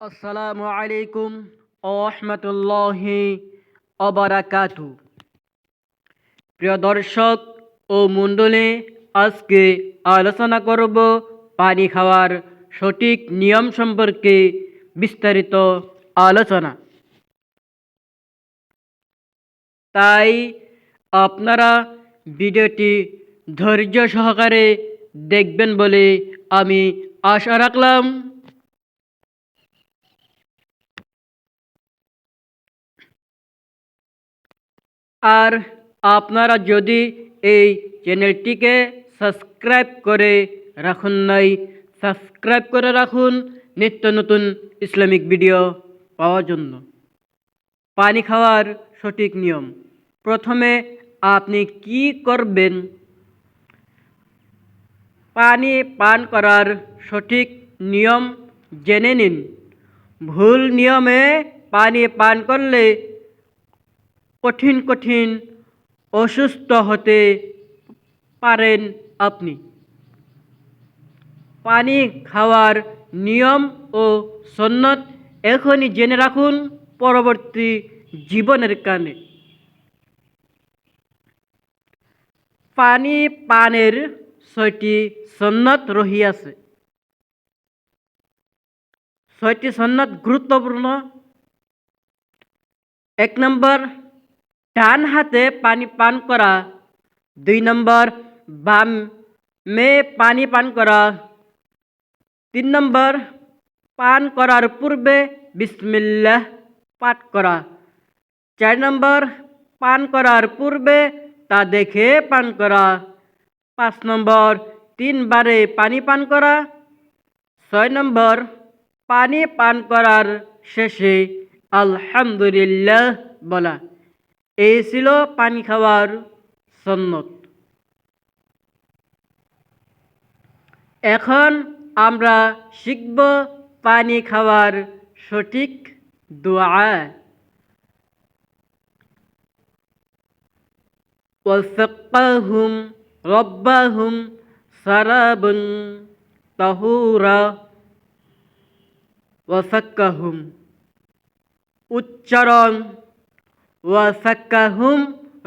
আসসালামু আলাইকুম রহমতুল্লাহি অবরাকাতু প্রিয় দর্শক ও মণ্ডলী, আজকে আলোচনা করব পানি খাওয়ার সঠিক নিয়ম সম্পর্কে বিস্তারিত আলোচনা। তাই আপনারা ভিডিওটি ধৈর্য সহকারে দেখবেন বলে আমি আশা রাখলাম। আর আপনারা যদি এই চ্যানেলটিকে সাবস্ক্রাইব করে রাখুন নাই, সাবস্ক্রাইব করে রাখুন নিত্য নতুন ইসলামিক ভিডিও পাওয়ার জন্য। পানি খাওয়ার সঠিক নিয়ম। প্রথমে আপনি কি করবেন? পানি পান করার সঠিক নিয়ম জেনে নিন। ভুল নিয়মে পানি পান করলে কঠিন কঠিন অসুস্থ হতে পারেন আপনি। পানি খাওয়ার নিয়ম ও সন্ন্যত এখনই জেনে রাখুন পরবর্তী জীবনের কানে। পানি পানের ছয়টি সন্ন্যত রহিয়াছে। ছয়টি সন্ন্যত গুরুত্বপূর্ণ। এক নম্বর ডান হাতে পানি পান করা। দুই নম্বর, বাম মে পানি পান করা। তিন নম্বর, পান করার পূর্বে বিসমিল্লাহ পাঠ করা। চার নম্বর, পান করার পূর্বে তা দেখে পান করা। পাঁচ নম্বর, তিনবারে পানি পান করা। ছয় নম্বর, পানি পান করার শেষে আলহামদুলিল্লাহ বলা। এই ছিল পানি খাওয়ার সন্নত এখন আমরা শিখব পানি খাওয়ার সঠিক দোয়া وسقاهم ربهم سرابا طهورا وسقاهم উচ্চারণ ওয়াসাক্কাহুম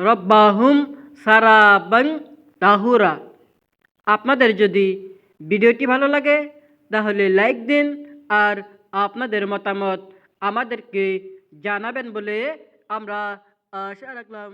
রব্বাহুম সারাবাং তাহুরা। আপনাদের যদি ভিডিওটি ভালো লাগে, তাহলে লাইক দিন আর আপনাদের মতামত আমাদেরকে জানাবেন বলে আমরা আশা রাখলাম।